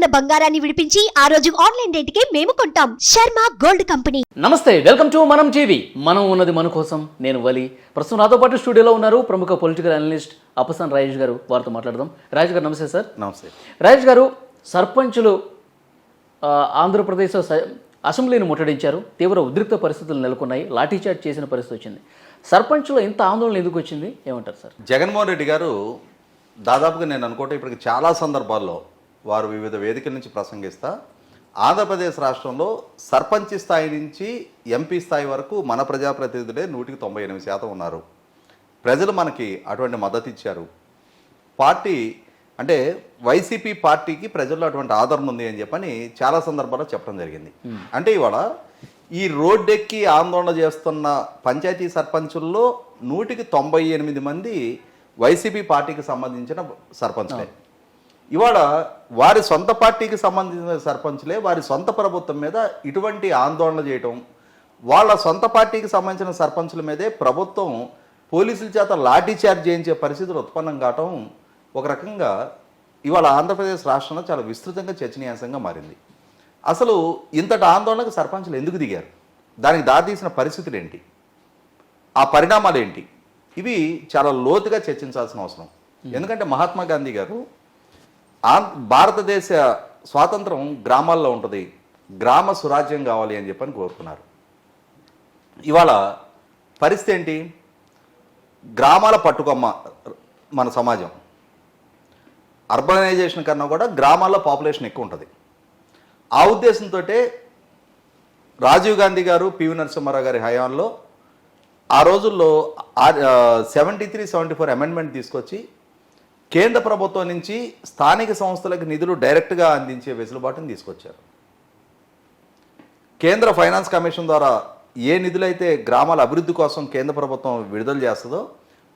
ఉన్న బంగారాన్ని విడిపించి ఆ రోజు ఆన్లైన్ రేటుకే మేము కొంటాం. Sharma gold company. నమస్తే వెల్కమ్ టు మనం టీవీ. మనం ఉన్నది మన కోసం నేను వలి. ప్రస్తుతం నాతో పాటు స్టూడియోలో ఉన్నారు ప్రముఖ పొలిటికల్ అనలిస్ట్ అపసన్ రాజేష్ గారు. వారితో మాట్లాడదాం. రాజేష్ గారు నమస్తే సార్. నమస్తే. రాజేష్ గారు సర్పంచులు ఆంధ్రప్రదేశ్ స- అసెంబ్లీని ముట్టడించారు. తీవ్ర ఉద్రిక్త పరిస్థితులు నెలకొన్నాయి. లాఠీచార్జ్ చేసిన పరిస్థితి వచ్చింది. సర్పంచులు ఇంత ఆందోళన ఎందుకు వచ్చింది? ఏమంటారు సార్? జగన్మోహన్ రెడ్డి గారు దాదాపుగా నేను అనుకుంటే ఇప్పటికి చాలా సందర్భాల్లో వారు వివిధ వేదికల నుంచి ప్రసంగిస్తా. ఆంధ్రప్రదేశ్ రాష్ట్రంలో సర్పంచ్ స్థాయి నుంచి ఎంపీ స్థాయి వరకు మన ప్రజాప్రతినిధులే నూటికి తొంభై ఎనిమిది శాతం ఉన్నారు. ప్రజలు మనకి అటువంటి మద్దతు ఇచ్చారు పార్టీ అంటే వైసీపీ పార్టీకి ప్రజల్లో అటువంటి ఆదరణ ఉంది అని చెప్పని చాలా సందర్భాల్లో చెప్పడం జరిగింది. అంటే ఇవాళ ఈ రోడ్డెక్కి ఆందోళన చేస్తున్న పంచాయతీ సర్పంచుల్లో నూటికి తొంభై ఎనిమిది మంది వైసీపీ పార్టీకి సంబంధించిన సర్పంచులే. ఇవాళ వారి సొంత పార్టీకి సంబంధించిన సర్పంచులే వారి సొంత ప్రభుత్వం మీద ఇటువంటి ఆందోళన చేయటం వాళ్ళ సొంత పార్టీకి సంబంధించిన సర్పంచుల మీదే ప్రభుత్వం పోలీసుల చేత లాఠీ చార్జ్ చేయించే పరిస్థితులు ఉత్పన్నం కావటం ఒక రకంగా ఇవాళ ఆంధ్రప్రదేశ్ రాష్ట్రంలో చాలా విస్తృతంగా చర్చనీయాంశంగా మారింది. అసలు ఇంతటి ఆందోళనకు సర్పంచులు ఎందుకు దిగారు? దానికి దారితీసిన పరిస్థితులు ఏంటి? ఆ పరిణామాలు ఏంటి? ఇవి చాలా లోతుగా చర్చించాల్సిన అవసరం. ఎందుకంటే మహాత్మా గాంధీ గారు భారతదేశ స్వాతంత్రం గ్రామాల్లో ఉంటుంది. గ్రామ సురాజ్యం కావాలి అని చెప్పని కోరుకున్నారు. ఇవాళ పరిస్థితి ఏంటి? గ్రామాల పట్టుకొమ్మ మన సమాజం. అర్బనైజేషన్ కన్నా కూడా గ్రామాల్లో పాపులేషన్ ఎక్కువ ఉంటుంది. ఆ ఉద్దేశంతో రాజీవ్ గాంధీ గారు పివి నరసింహారావు గారి హయాంలో ఆ రోజుల్లో seventy three seventy four amendment తీసుకొచ్చి కేంద్ర ప్రభుత్వం నుంచి స్థానిక సంస్థలకు నిధులు డైరెక్ట్గా అందించే వెసులుబాటును తీసుకొచ్చారు. కేంద్ర ఫైనాన్స్ కమిషన్ ద్వారా ఏ నిధులైతే గ్రామాల అభివృద్ధి కోసం కేంద్ర ప్రభుత్వం విడుదల చేస్తుందో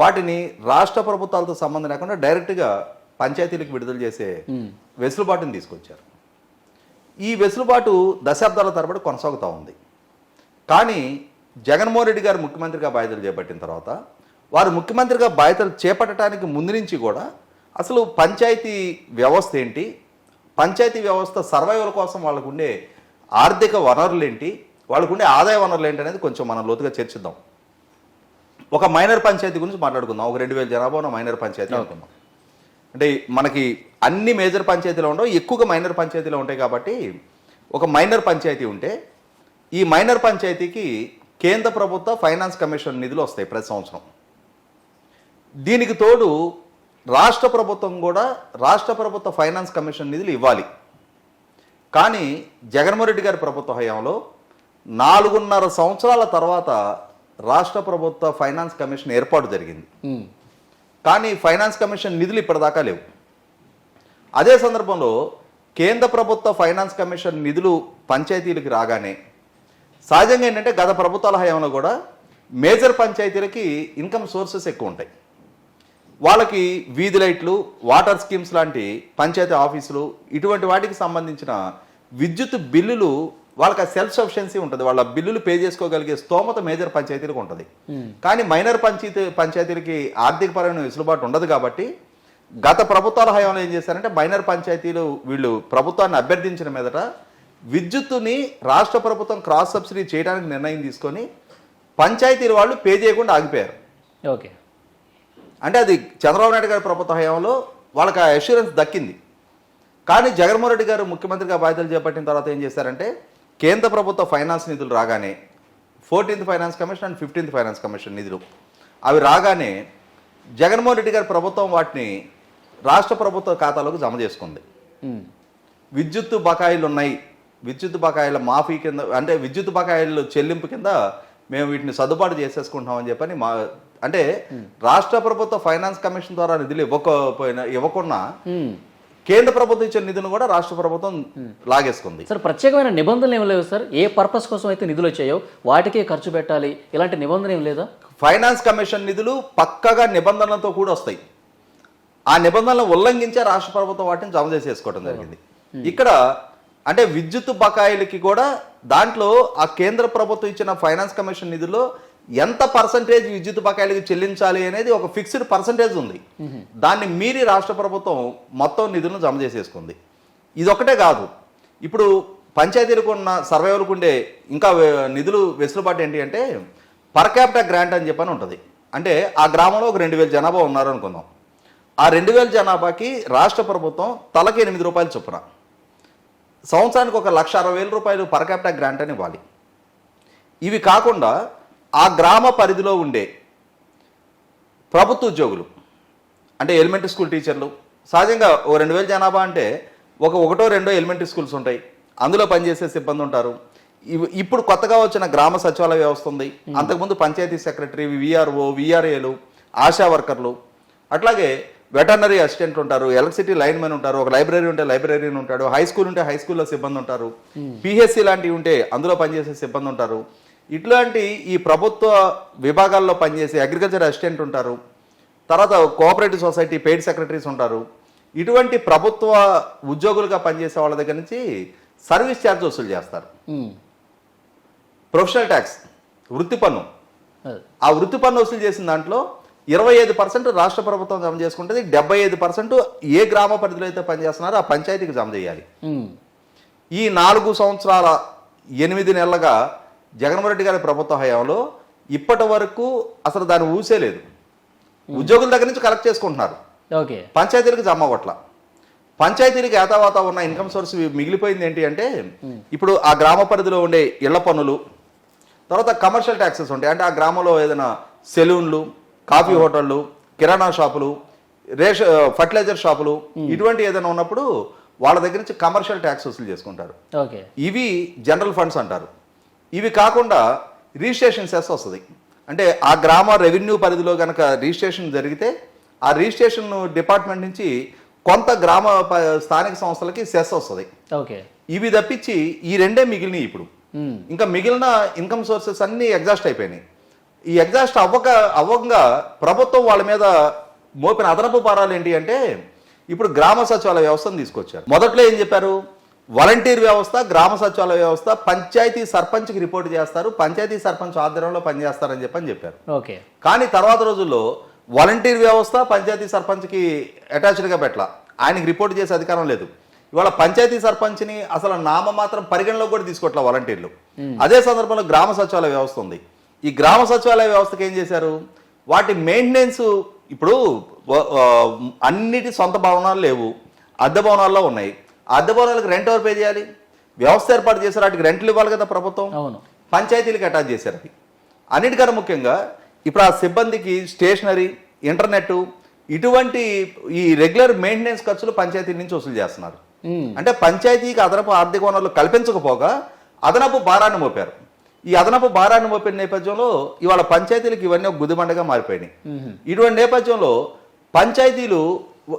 వాటిని రాష్ట్ర ప్రభుత్వాలతో సంబంధం లేకుండా డైరెక్ట్గా పంచాయతీలకు విడుదల చేసే వెసులుబాటును తీసుకొచ్చారు. ఈ వెసులుబాటు దశాబ్దాల తరబడి కొనసాగుతూ ఉంది. కానీ జగన్మోహన్ రెడ్డి గారు ముఖ్యమంత్రిగా బాధ్యతలు చేపట్టిన తర్వాత వారు ముఖ్యమంత్రిగా బాధ్యతలు చేపట్టడానికి ముందు నుంచి కూడా అసలు పంచాయతీ వ్యవస్థ ఏంటి? పంచాయతీ వ్యవస్థ సర్వైవల్ కోసం వాళ్ళకు ఉండే ఆర్థిక వనరులు ఏంటి వాళ్ళకు ఉండే ఆదాయ వనరులు ఏంటి అనేది కొంచెం మనం లోతుగా చర్చిద్దాం. ఒక మైనర్ పంచాయతీ గురించి మాట్లాడుకుందాం. ఒక రెండు వేల జనాభా ఉన్న మైనర్ పంచాయతీ అనుకుందాం. అంటే మనకి అన్ని మేజర్ పంచాయతీలో ఉండవు ఎక్కువగా మైనర్ పంచాయతీలో ఉంటాయి కాబట్టి ఒక మైనర్ పంచాయతీ ఉంటే ఈ మైనర్ పంచాయతీకి కేంద్ర ప్రభుత్వ ఫైనాన్స్ కమిషన్ నిధులు వస్తాయి ప్రతి సంవత్సరం. దీనికి తోడు రాష్ట్ర ప్రభుత్వం కూడా రాష్ట్ర ప్రభుత్వ ఫైనాన్స్ కమిషన్ నిధులు ఇవ్వాలి. కానీ జగన్మోహన్ రెడ్డి గారి ప్రభుత్వ హయాంలో నాలుగున్నర సంవత్సరాల తర్వాత రాష్ట్ర ప్రభుత్వ ఫైనాన్స్ కమిషన్ ఏర్పాటు జరిగింది. కానీ ఫైనాన్స్ కమిషన్ నిధులు ఇప్పటిదాకా లేవు. అదే సందర్భంలో కేంద్ర ప్రభుత్వ ఫైనాన్స్ కమిషన్ నిధులు పంచాయతీలకు రాగానే సహజంగా ఏంటంటే గత ప్రభుత్వాల హయాంలో కూడా మేజర్ పంచాయతీలకి ఇన్కమ్ సోర్సెస్ ఎక్కువ ఉంటాయి. వాళ్ళకి వీధి లైట్లు వాటర్ స్కీమ్స్ లాంటి పంచాయతీ ఆఫీసులు ఇటువంటి వాటికి సంబంధించిన విద్యుత్ బిల్లులు వాళ్ళకి ఆ సెల్ఫ్ సఫిషియన్సీ ఉంటుంది. వాళ్ళ బిల్లులు పే చేసుకోగలిగే స్తోమత మేజర్ పంచాయతీలకు ఉంటుంది. కానీ మైనర్ పంచాయతీ పంచాయతీలకి ఆర్థికపరమైన వెసులుబాటు ఉండదు కాబట్టి గత ప్రభుత్వాల హయాంలో ఏం చేశారంటే మైనర్ పంచాయతీలు వీళ్ళు ప్రభుత్వాన్ని అభ్యర్థించిన మీదట విద్యుత్తుని రాష్ట్ర ప్రభుత్వం క్రాస్ సబ్సిడీ చేయడానికి నిర్ణయం తీసుకొని పంచాయతీల వాళ్ళు పే చేయకుండా ఆగిపోయారు. ఓకే. అంటే అది చంద్రబాబు నాయుడు గారి ప్రభుత్వ హయాంలో వాళ్ళకి ఆ అష్యూరెన్స్ దక్కింది. కానీ జగన్మోహన్ రెడ్డి గారు ముఖ్యమంత్రిగా బాధ్యతలు చేపట్టిన తర్వాత ఏం చేశారంటే కేంద్ర ప్రభుత్వ ఫైనాన్స్ నిధులు రాగానే fourteenth finance commission and fifteenth finance commission నిధులు అవి రాగానే జగన్మోహన్ రెడ్డి గారి ప్రభుత్వం వాటిని రాష్ట్ర ప్రభుత్వ ఖాతాలోకి జమ చేసుకుంది. విద్యుత్ బకాయిలు ఉన్నాయి. విద్యుత్ బకాయిల మాఫీ కింద అంటే విద్యుత్ బకాయిలు చెల్లింపు కింద మేము వీటిని సర్దుబాటు చేసేసుకుంటామని చెప్పని మా అంటే రాష్ట్ర ప్రభుత్వ ఫైనాన్స్ కమిషన్ ద్వారా నిధులు ఇవ్వకపోయినా ఇవ్వకుండా. కేంద్ర ప్రభుత్వం ఇచ్చిన నిధులను కూడా రాష్ట్ర ప్రభుత్వం లాగేసుకుంది. సార్ ప్రత్యేకమైన నిబంధనలు ఏమి లేవు సార్? ఏ పర్పస్ కోసం అయితే నిధులు వచ్చాయో వాటికే ఖర్చు పెట్టాలి ఇలాంటి నిబంధన ఏం లేదా? ఫైనాన్స్ కమిషన్ నిధులు పక్కగా నిబంధనలతో కూడా వస్తాయి. ఆ నిబంధనలు ఉల్లంఘించే రాష్ట్ర ప్రభుత్వం వాటిని జమ చేసేసుకోవడం జరిగింది. ఇక్కడ అంటే విద్యుత్ బకాయిలకి కూడా దాంట్లో ఆ కేంద్ర ప్రభుత్వం ఇచ్చిన ఫైనాన్స్ కమిషన్ నిధుల్లో ఎంత పర్సంటేజ్ విద్యుత్ బకాయిలకు చెల్లించాలి అనేది ఒక ఫిక్స్డ్ పర్సంటేజ్ ఉంది. దాన్ని మీరి రాష్ట్ర ప్రభుత్వం మొత్తం నిధులను జమ చేసేసుకుంది. ఇది ఒకటే కాదు. ఇప్పుడు పంచాయతీలకు ఉన్న సర్వేలకు ఉండే ఇంకా నిధులు వెసులుబాటు ఏంటి అంటే పర్ క్యాపిటల్ గ్రాంట్ అని చెప్పని ఉంటుంది. అంటే ఆ గ్రామంలో ఒక రెండు వేల జనాభా ఉన్నారు అనుకుందాం. ఆ రెండు వేల జనాభాకి రాష్ట్ర ప్రభుత్వం తలకి ఎనిమిది రూపాయలు చొప్పున. సంవత్సరానికి ఒక లక్ష అరవై వేల రూపాయలు పర్ క్యాపిటల్ గ్రాంట్ అని ఇవ్వాలి. ఇవి కాకుండా ఆ గ్రామ పరిధిలో ఉండే ప్రభుత్వ ఉద్యోగులు అంటే ఎలిమెంటరీ స్కూల్ టీచర్లు సహజంగా ఓ రెండు వేల జనాభా అంటే ఒక ఒకటో రెండో ఎలిమెంటరీ స్కూల్స్ ఉంటాయి. అందులో పనిచేసే సిబ్బంది ఉంటారు. ఇప్పుడు కొత్తగా వచ్చిన గ్రామ సచివాలయ వ్యవస్థ ఉంది. అంతకుముందు పంచాయతీ సెక్రటరీ విఆర్ఓ విఆర్ఏలు ఆశా వర్కర్లు అట్లాగే వెటర్నరీ అసిస్టెంట్ ఉంటారు ఎలక్ట్రిసిటీ లైన్ మెన్ ఉంటారు ఒక లైబ్రరీ ఉంటే లైబ్రరీని ఉంటాడు హై స్కూల్ ఉంటే హై స్కూల్లో సిబ్బంది ఉంటారు. పిహెచ్సి లాంటివి ఉంటే అందులో పనిచేసే సిబ్బంది ఉంటారు. ఇట్లాంటి ఈ ప్రభుత్వ విభాగాల్లో పనిచేసే అగ్రికల్చర్ అసిస్టెంట్ ఉంటారు తర్వాత కోఆపరేటివ్ సొసైటీ పెయిడ్ సెక్రటరీస్ ఉంటారు ఇటువంటి ప్రభుత్వ ఉద్యోగులుగా పనిచేసే వాళ్ళ దగ్గర నుంచి సర్వీస్ ఛార్జ్ వసూలు చేస్తారు. ప్రొఫెషనల్ ట్యాక్స్ వృత్తి పన్ను. ఆ వృత్తి పన్ను వసూలు చేసిన దాంట్లో ఇరవై ఐదు పర్సెంట్ రాష్ట్ర ప్రభుత్వం జమ చేసుకుంటుంది డెబ్బై ఐదు పర్సెంట్ ఏ గ్రామ పరిధిలో అయితే పనిచేస్తున్నారో ఆ పంచాయతీకి జమ చేయాలి. ఈ నాలుగు సంవత్సరాల ఎనిమిది నెలలుగా జగన్మోహన్ రెడ్డి గారి ప్రభుత్వ హయాంలో ఇప్పటి వరకు అసలు దాన్ని ఊసే లేదు. ఉద్యోగుల దగ్గర నుంచి కలెక్ట్ చేసుకుంటున్నారు. ఓకే. పంచాయతీలకు జమ అవ్వట్ల. పంచాయతీలకు ఏతావాత ఉన్న ఇన్కమ్ సోర్స్ మిగిలిపోయింది ఏంటి అంటే ఇప్పుడు ఆ గ్రామ పరిధిలో ఉండే ఇళ్ళ పన్నులు తర్వాత కమర్షియల్ ట్యాక్సెస్ ఉంటాయి. అంటే ఆ గ్రామంలో ఏదైనా సెలూన్లు కాఫీ హోటళ్ళు కిరాణా షాపులు రేష ఫర్టిలైజర్ షాపులు ఇటువంటి ఏదైనా ఉన్నప్పుడు వాళ్ళ దగ్గర నుంచి కమర్షియల్ ట్యాక్స్ వసూలు చేసుకుంటారు. ఇవి జనరల్ ఫండ్స్ అంటారు. ఇవి కాకుండా రిజిస్ట్రేషన్ సెస్ వస్తుంది. అంటే ఆ గ్రామ రెవెన్యూ పరిధిలో కనుక రిజిస్ట్రేషన్ జరిగితే ఆ రిజిస్ట్రేషన్ డిపార్ట్మెంట్ నుంచి కొంత గ్రామ స్థానిక సంస్థలకి సెస్ వస్తుంది. ఓకే. ఇవి తప్పించి ఈ రెండే మిగిలినాయి ఇప్పుడు. ఇంకా మిగిలిన ఇన్కమ్ సోర్సెస్ అన్నీ ఎగ్జాస్ట్ అయిపోయినాయి. ఈ ఎగ్జాస్ట్ అవ్వక అవ్వకంగా ప్రభుత్వం వాళ్ళ మీద మోపిన అదనపు భారాలు ఏంటి అంటే ఇప్పుడు గ్రామ సచివాలయ వ్యవస్థను తీసుకొచ్చారు. మొదట్లో ఏం చెప్పారు? వాలంటీర్ వ్యవస్థ గ్రామ సచివాలయ వ్యవస్థ పంచాయతీ సర్పంచ్కి రిపోర్ట్ చేస్తారు. పంచాయతీ సర్పంచ్ ఆధ్వర్యంలో పనిచేస్తారని చెప్పని చెప్పారు. ఓకే. కానీ తర్వాత రోజుల్లో వాలంటీర్ వ్యవస్థ పంచాయతీ సర్పంచ్కి అటాచ్డ్గా పెట్టాల. ఆయనకి రిపోర్ట్ చేసే అధికారం లేదు. ఇవాళ పంచాయతీ సర్పంచ్ని అసలు నామ మాత్రం పరిగణలోకి కూడా తీసుకోవట్లే వాలంటీర్లు. అదే సందర్భంలో గ్రామ సచివాలయ వ్యవస్థ ఉంది. ఈ గ్రామ సచివాలయ వ్యవస్థకి ఏం చేశారు? వాటి మెయింటెనెన్స్ ఇప్పుడు అన్నిటి సొంత భవనాలు లేవు. అద్దె భవనాల్లో ఉన్నాయి. అద్దె భవనాలకు రెంట్ ఎవరు పే చేయాలి? వ్యవస్థ ఏర్పాటు చేశారు వాటికి రెంట్లు ఇవ్వాలి కదా ప్రభుత్వం. అవును. పంచాయతీలకు అటాచ్ చేశారు అవి. అన్నిటికన్నా ముఖ్యంగా ఇప్పుడు ఆ సిబ్బందికి స్టేషనరీ ఇంటర్నెట్ ఇటువంటి ఈ రెగ్యులర్ మెయింటెనెన్స్ ఖర్చులు పంచాయతీ నుంచి వసూలు చేస్తున్నారు. అంటే పంచాయతీకి అదనపు ఆర్థిక వనరులు కల్పించకపోగా అదనపు భారాన్ని మోపారు. ఈ అదనపు భారాన్ని మోపిన నేపథ్యంలో ఇవాళ పంచాయతీలకు ఇవన్నీ ఒక గుదిబండగా మారిపోయినాయి. ఇటువంటి నేపథ్యంలో పంచాయతీలు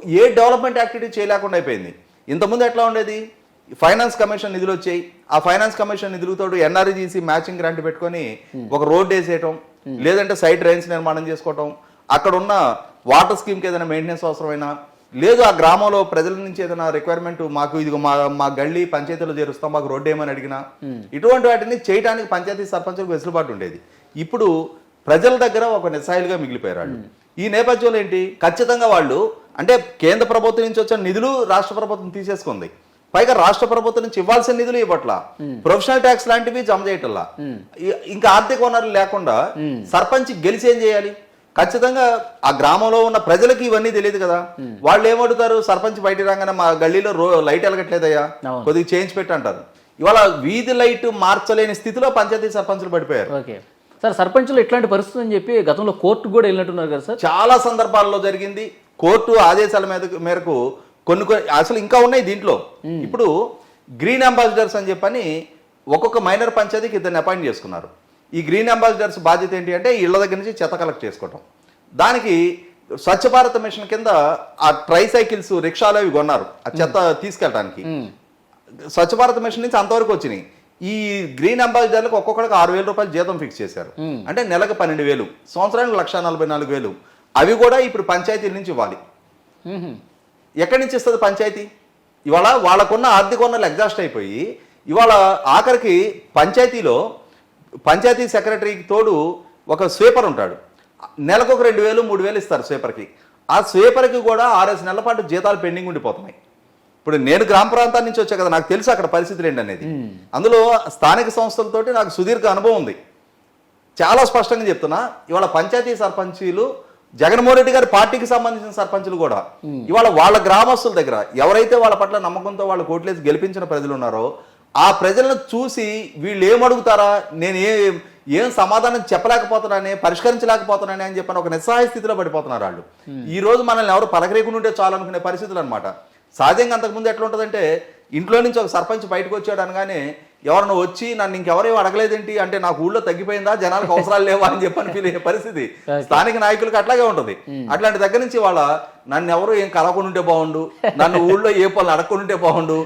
ఏ డెవలప్మెంట్ యాక్టివిటీ చేయలేకుండా అయిపోయింది. ఇంతకుముందు ఎట్లా ఉండేది? ఫైనాన్స్ కమిషన్ నిధులు వచ్చాయి. ఆ ఫైనాన్స్ కమిషన్ నిధులతో ఎన్ఆర్జీసీ మ్యాచింగ్ గ్రాంట్ పెట్టుకొని ఒక రోడ్ వేసేయటం లేదంటే సైడ్ డ్రైన్స్ నిర్మాణం చేసుకోవటం అక్కడ ఉన్న వాటర్ స్కీమ్కి ఏదైనా మెయింటెనెన్స్ అవసరమైనా లేదు ఆ గ్రామంలో ప్రజల నుంచి ఏదైనా రిక్వైర్మెంట్ మాకు ఇది మా మా గల్లీ పంచాయతీలో చేరుస్తాం మాకు రోడ్డు ఏమని అడిగినా ఇటువంటి వాటిని చేయడానికి పంచాయతీ సర్పంచులకు వెసులుబాటు ఉండేది. ఇప్పుడు ప్రజల దగ్గర ఒక నిస్సాయిలుగా మిగిలిపోయారు వాళ్ళు. ఈ నేపథ్యంలో ఏంటి? ఖచ్చితంగా వాళ్ళు అంటే కేంద్ర ప్రభుత్వం నుంచి వచ్చిన నిధులు రాష్ట్ర ప్రభుత్వం తీసేసుకుంది. పైగా రాష్ట్ర ప్రభుత్వం నుంచి ఇవ్వాల్సిన నిధులు ఇవ్వట్ల. ప్రొఫెషనల్ ట్యాక్స్ లాంటివి జమ చేయటల్లా ఇంకా ఆర్థిక వనరులు లేకుండా సర్పంచ్ గెలిచి ఏం చేయాలి? ఖచ్చితంగా ఆ గ్రామంలో ఉన్న ప్రజలకి ఇవన్నీ తెలియదు కదా. వాళ్ళు ఏమడుగుతారు సర్పంచ్ బయట రాగానే మా గల్లీలో రో లైట్ వెలగట్లేదయ్యా. కొద్దిగా చేంజ్ పెట్టి అంటారు ఇవాళ వీధి లైట్ మార్చలేని స్థితిలో పంచాయతీ సర్పంచులు పడిపోయారు. ఓకే. సార్ సర్పంచులు ఇట్లాంటి పరిస్థితి అని చెప్పి గతంలో కోర్టుకు కూడా వెళ్ళినట్టున్నారు కదా సార్. చాలా సందర్భాల్లో జరిగింది. కోర్టు ఆదేశాల మీద మేరకు కొన్ని కొన్ని అసలు ఇంకా ఉన్నాయి దీంట్లో. ఇప్పుడు గ్రీన్ అంబాసిడర్స్ అని చెప్పని ఒక్కొక్క మైనర్ పంచాయతీకి ఇద్దరిని అపాయింట్ చేసుకున్నారు. ఈ గ్రీన్ అంబాసిడర్స్ బాధ్యత ఏంటి అంటే ఇళ్ళ దగ్గర నుంచి చెత్త కలెక్ట్ చేసుకోవటం. దానికి స్వచ్ఛ భారత్ మిషన్ కింద ఆ ట్రై సైకిల్స్ రిక్షాలు అవి కొన్నారు ఆ చెత్త తీసుకెళ్ళడానికి. స్వచ్ఛ భారత్ మిషన్ నుంచి అంతవరకు వచ్చినాయి. ఈ గ్రీన్ అంబాసిడర్లకు ఒక్కొక్కడికి ఆరు వేల రూపాయలు జీతం ఫిక్స్ చేశారు. అంటే నెలకు పన్నెండు వేలు సంవత్సరానికి లక్ష నలభై నాలుగు వేలు. అవి కూడా ఇప్పుడు పంచాయతీల నుంచి ఇవ్వాలి. ఎక్కడి నుంచి ఇస్తుంది పంచాయతీ? ఇవాళ వాళ్ళకున్న ఆర్థిక వనరులు ఎగ్జాస్ట్ అయిపోయి ఇవాళ ఆఖరికి పంచాయతీలో పంచాయతీ సెక్రటరీకి తోడు ఒక స్వీపర్ ఉంటాడు. నెలకు ఒక రెండు వేలు మూడు వేలు ఇస్తారు స్వీపర్కి. ఆ స్వీపర్కి కూడా ఆరేసి నెలల పాటు జీతాలు పెండింగ్ ఉండిపోతున్నాయి. ఇప్పుడు నేను గ్రామ ప్రాంతాల నుంచి వచ్చా కదా నాకు తెలుసు అక్కడ పరిస్థితులు ఏంటనేది. అందులో స్థానిక సంస్థలతోటి నాకు సుదీర్ఘ అనుభవం ఉంది. చాలా స్పష్టంగా చెప్తున్నా ఇవాళ పంచాయతీ సర్పంచీలు జగన్మోహన్ రెడ్డి గారి పార్టీకి సంబంధించిన సర్పంచులు కూడా. ఇవాళ వాళ్ళ గ్రామస్తుల దగ్గర ఎవరైతే వాళ్ళ పట్ల నమ్మకంతో వాళ్ళు కోట్లేసి గెలిపించిన ప్రజలు ఉన్నారో ఆ ప్రజలను చూసి వీళ్ళు ఏం అడుగుతారా నేను ఏ ఏం సమాధానం చెప్పలేకపోతున్నానే పరిష్కరించలేకపోతున్నానే అని చెప్పని ఒక నిస్సహాయ స్థితిలో పడిపోతున్నారు వాళ్ళు. ఈ రోజు మనల్ని ఎవరు పలకరేకుండా ఉంటే చాలు అనుకునే పరిస్థితులు అనమాట సహజంగా అంతకుముందు ఎట్లా ఉంటుందంటే ఇంట్లో నుంచి ఒక సర్పంచ్ బయటకు వచ్చాడు అనగానే ఎవరన్నా వచ్చి నన్ను ఇంకెవరేం అడగలేదేంటి? అంటే నాకు ఊళ్ళో తగ్గిపోయిందా? జనాలకు అవసరాలు లేవా అని చెప్పని ఫీల్ అయ్యే పరిస్థితి స్థానిక నాయకులకు అట్లాగే ఉంటుంది. అట్లాంటి దగ్గర నుంచి వాళ్ళ నన్ను ఎవరు ఏం కలవకుండా ఉంటే బాగుండు నన్ను ఊళ్ళో ఏ పనులు అడగకుండా ఉంటే బాగుండు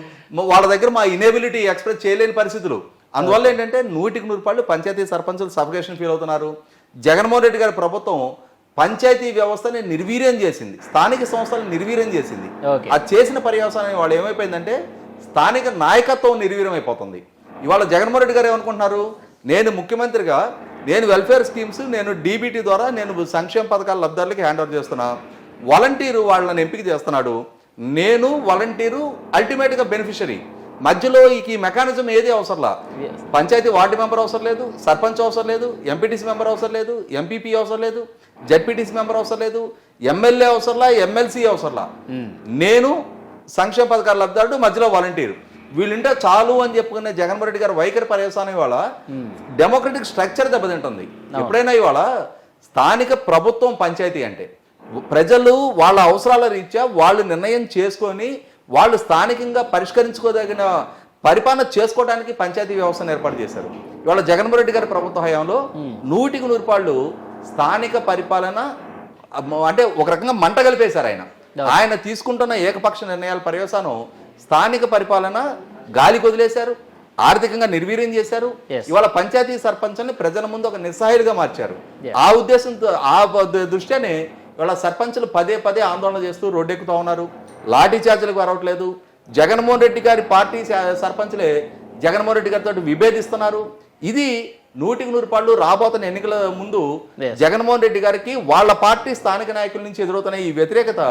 వాళ్ళ దగ్గర మా ఇనేబిలిటీ ఎక్స్ప్రెస్ చేయలేని పరిస్థితులు. అందువల్ల ఏంటంటే నూటికి నూరు రూపాయలు పంచాయతీ సర్పంచులు సఫికేషన్ ఫీల్ అవుతున్నారు. జగన్మోహన్ రెడ్డి గారి ప్రభుత్వం పంచాయతీ వ్యవస్థని నిర్వీర్యం చేసింది. స్థానిక సంస్థలను నిర్వీర్యం చేసింది. అది చేసిన పర్యవసానం వాళ్ళు ఏమైపోయిందంటే స్థానిక నాయకత్వం నిర్వీర్యం అయిపోతుంది ఇవాళ జగన్మోహన్ రెడ్డి గారు ఏమనుకుంటున్నారు? నేను ముఖ్యమంత్రిగా నేను వెల్ఫేర్ స్కీమ్స్ నేను డీబీటీ ద్వారా నేను సంక్షేమ పథకాల లబ్ధాలకి హ్యాండ్ ఓవర్ చేస్తున్నా. వాలంటీరు వాళ్ళని ఎంపిక చేస్తున్నాడు. నేను వాలంటీరు అల్టిమేట్గా బెనిఫిషరీ మధ్యలో ఈ మెకానిజం ఏది అవసరంలా? పంచాయతీ వార్డు మెంబర్ అవసరం లేదు సర్పంచ్ అవసరం లేదు ఎంపీటీసీ మెంబర్ అవసరం లేదు ఎంపీపీ అవసరం లేదు జడ్పీటీసీ మెంబర్ అవసరం లేదు ఎమ్మెల్యే అవసరంలా ఎమ్మెల్సీ అవసరంలా. నేను సంక్షేమ పథకాల లబ్ధాడు మధ్యలో వాలంటీర్ వీళ్ళుంటే చాలు అని చెప్పుకునే జగన్మోహన్ రెడ్డి గారు వైఖరి పర్యవసానం ఇవాళ డెమోక్రటిక్ స్ట్రక్చర్ దెబ్బతింటుంది. ఎప్పుడైనా ఇవాళ స్థానిక ప్రభుత్వం పంచాయతీ అంటే ప్రజలు వాళ్ళ అవసరాల రీత్యా వాళ్ళు నిర్ణయం చేసుకొని వాళ్ళు స్థానికంగా పరిష్కరించుకోదగిన పరిపాలన చేసుకోవడానికి పంచాయతీ వ్యవస్థను ఏర్పాటు చేశారు. ఇవాళ జగన్మోహన్ రెడ్డి గారి ప్రభుత్వ హయాంలో నూటికి నూరు పాళ్ళు స్థానిక పరిపాలన అంటే ఒక రకంగా మంట కలిపేశారు ఆయన. ఆయన తీసుకుంటున్న ఏకపక్ష నిర్ణయాల పర్యవసానం స్థానిక పరిపాలన గాలి వదిలేశారు ఆర్థికంగా నిర్వీర్యం చేశారు. ఇవాళ పంచాయతీ సర్పంచ్ని ప్రజల ముందు ఒక నిస్సహాయులుగా మార్చారు. ఆ ఉద్దేశంతో ఆ దృష్ట్యానే ఇవాళ సర్పంచులు పదే పదే ఆందోళన చేస్తూ రోడ్డెక్కుతా ఉన్నారు. లాఠీ చార్జీలకు రావట్లేదు జగన్మోహన్ రెడ్డి గారి పార్టీ సర్పంచులే జగన్మోహన్ రెడ్డి గారితో విభేదిస్తున్నారు. ఇది నూటికి నూరు పాళ్ళు రాబోతున్న ఎన్నికల ముందు. జగన్మోహన్ రెడ్డి గారికి వాళ్ళ పార్టీ స్థానిక నాయకుల నుంచి ఎదురవుతున్న ఈ వ్యతిరేకత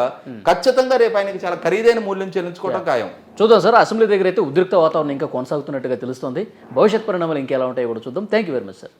ఖచ్చితంగా రేపు ఆయనకి చాలా ఖరీదైన మూల్యం చెల్లించుకోవడం ఖాయం. చూద్దాం సార్ అసెంబ్లీ దగ్గర అయితే ఉద్రిక్త వాతావరణం ఇంకా కొనసాగుతున్నట్టుగా తెలుస్తుంది. భవిష్యత్ పరిణామాలు ఇంకెలా ఉంటాయో కూడా చూద్దాం. Thank you very much sir